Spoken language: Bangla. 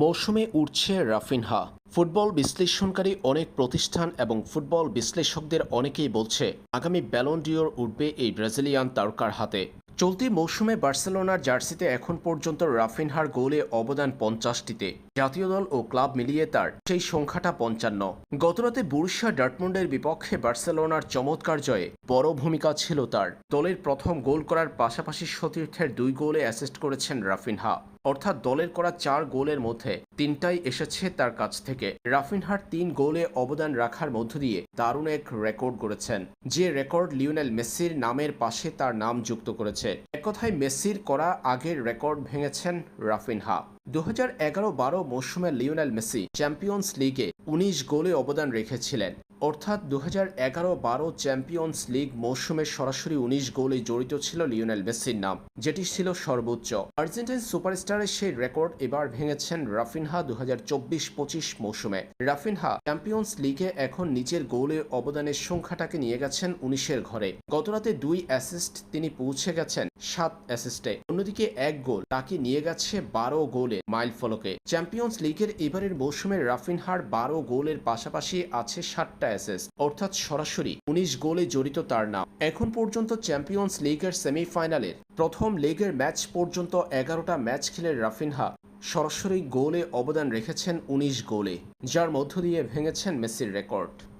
মৌসুমে উঠছে রাফিনহা। ফুটবল বিশ্লেষণকারী অনেক প্রতিষ্ঠান এবং ফুটবল বিশ্লেষকদের অনেকেই বলছে, আগামী ব্যালন ডিওর উঠবে এই ব্রাজিলিয়ান তারকার হাতে। চলতি মৌসুমে বার্সেলোনার জার্সিতে এখন পর্যন্ত রাফিনহার গোলে অবদান পঞ্চাশটিতে। জাতীয় দল ও ক্লাব মিলিয়ে তার সেই সংখ্যাটা পঞ্চান্ন। গতরাতে বুরুশিয়া ডার্টমুন্ডের বিপক্ষে বার্সেলোনার চমৎকার জয়ে বড় ভূমিকা ছিল তার। দলের প্রথম গোল করার পাশাপাশি সতীর্থের দুই গোলে অ্যাসিস্ট করেছেন রাফিনহা। অর্থাৎ দলের করা চার গোলের মধ্যে তিনটাই এসেছে তার কাছ থেকে। রাফিনহার তিন গোলে অবদান রাখার মধ্য দিয়ে দারুণ এক রেকর্ড গড়েছেন, যে রেকর্ড লিওনেল মেসির নামের পাশে তার নাম যুক্ত করেছে। এক কথায় মেসির করা আগের রেকর্ড ভেঙেছেন রাফিনহা। দু হাজার এগারো বারো মৌসুমে লিওনেল মেসি চ্যাম্পিয়ন্স লিগে উনিশ গোলে অবদান রেখেছিলেন। অর্থাৎ দু হাজার এগারো বারো চ্যাম্পিয়ন্স লিগ মৌসুমে সরাসরি উনিশ গোলে জড়িত ছিল লিওনেল মেসির নাম, যেটি ছিল সর্বোচ্চ। আর্জেন্টাইন সুপারস্টারের সেই রেকর্ড এবার ভেঙেছেন রাফিনহা দু হাজার চব্বিশ পঁচিশ মৌসুমে। রাফিনহা চ্যাম্পিয়ন্স লিগে এখন নিজের গোলে অবদানের সংখ্যাটাকে নিয়ে গেছেন উনিশের ঘরে। গতরাতে দুই অ্যাসিস্ট তিনি পৌঁছে গেছেন সাত অ্যাসিস্টে। অন্যদিকে এক গোল তাকে নিয়ে গেছে বারো গোলে। মাইল ফলকে। চ্যাম্পিয়ন্স লিগের এবারের মৌসুমে রাফিনহার বারো গোলের পাশাপাশি আছে সাতটা অ্যাসিস্ট অর্থাৎ সরাসরি উনিশ গোলে জড়িত তার নাম। এখন পর্যন্ত চ্যাম্পিয়ন্স লিগের সেমিফাইনালের প্রথম লেগের ম্যাচ পর্যন্ত এগারোটা ম্যাচ খেলে রাফিনহা সরাসরি গোলে অবদান রেখেছেন উনিশ গোলে, যার মধ্য দিয়ে ভেঙেছেন মেসির রেকর্ড।